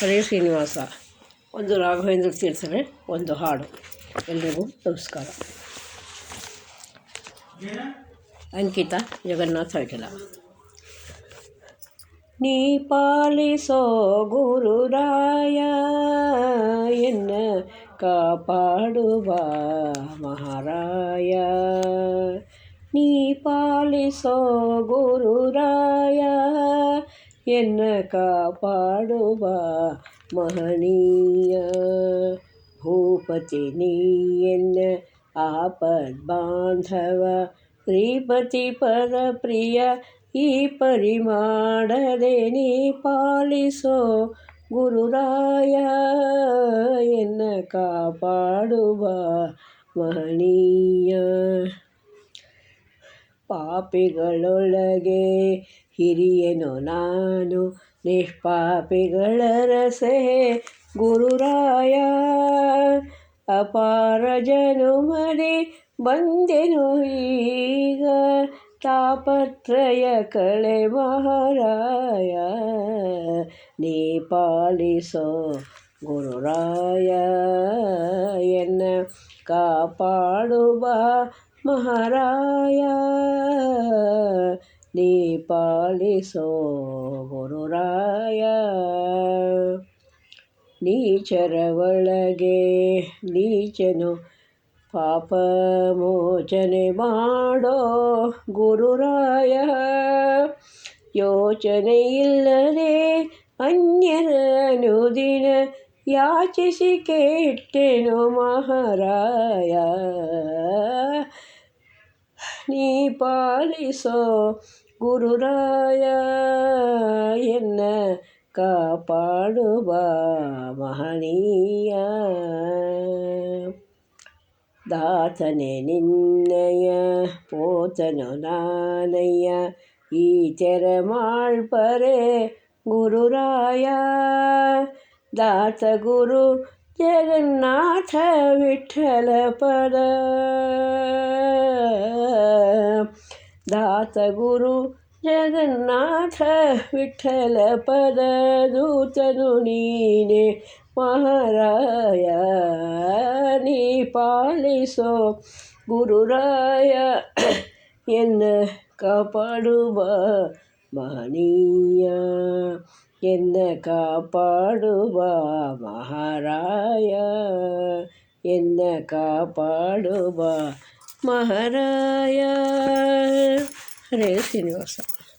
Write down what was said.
ಹರೇ ಶ್ರೀನಿವಾಸ ಒಂದು ರಾಘವೇಂದ್ರ ತೀರ್ಥರೇ ಒಂದು ಹಾಡು ಎಲ್ಲರಿಗೂ ನಮಸ್ಕಾರ ಅಂಕಿತ ಜಗನ್ನಾಥ ಅಖಿಲ ನೀ ಪಾಲಿಸೋ ಗುರುರಾಯ ಎನ್ನ ಕಾಪಾಡುವ ಮಹಾರಾಯ ನೀ ಪಾಲಿಸೋ ಗುರುರಾಯ என்ன காப்பாடுவா மகனீயா ಭೂಪತಿ ನೀಯನ್ನ ಆಪದ್ ಬಾಂಧವ ಶ್ರೀಪತಿ ಪದ ಪ್ರಿಯ ಈ ಪರಿಮಾಡದೆ ನೀ ಪಾಲಿಸೋ ಗುರುರಾಯ ಎನ್ನ ಕಾಪಾಡುವ ಮಹನೀಯ ಪಾಪಿಗಳೊಳಗೆ ಹಿರಿಯನು ನಾನು ನಿಷ್ಪಾಪಿಗಳ ರಸೆ ಗುರುರಾಯ ಅಪಾರ ಜನುಮನೆ ಬಂದೆನು ಈಗ ತಾಪತ್ರಯ ಕಳೆ ಮಹಾರಾಯ ನೀ ಪಾಲಿಸೋ ಗುರುರಾಯ ಎನ್ನ ಕಾಪಾಡುವ ಮಹಾರಾಯ ಗುರುರಾಯ ನೀಚರ ಒಳಗೆ ನೀಚನು ಪಾಪ ಮೋಚನೆ ಮಾಡೋ ಗುರುರಾಯ ಯೋಚನೆ ಇಲ್ಲದೆ ಅನ್ಯರನು ದಿನ ಯಾಚಿಸಿ ಕೇಟ್ಟೆನು ಮಹಾರಾಯ நீ பாலிசோ குருராயா என்ன காப்பாடுவா மகனீயா ದಾತನೆ ನಿನ್ನಯ ಪೋತನು ನಾನಯ್ಯ ಈ ತೆರೆ ಮಾಳ್ಪರೆ ಗುರುರಾಯ ದಾತ ಗುರು ಜಗನ್ನಾಥ ವಿಠಲ ಪದ ದಾತ ಗುರು ಜಗನ್ನಾಥ ವಿಠಲ ಪದ ದೂತನು ನೀನೆ ಮಹಾರಾಯ ನೀ ಪಾಲಿಸೋ ಗುರುರಾಯ ಎನ್ನ ಕಾಪಾಡುವ ಮಾನೀಯ என்ன காப்பாடுவா மகாராயா என்ன காப்பாடுவா மகாராயா ஹரே சீனிவாசா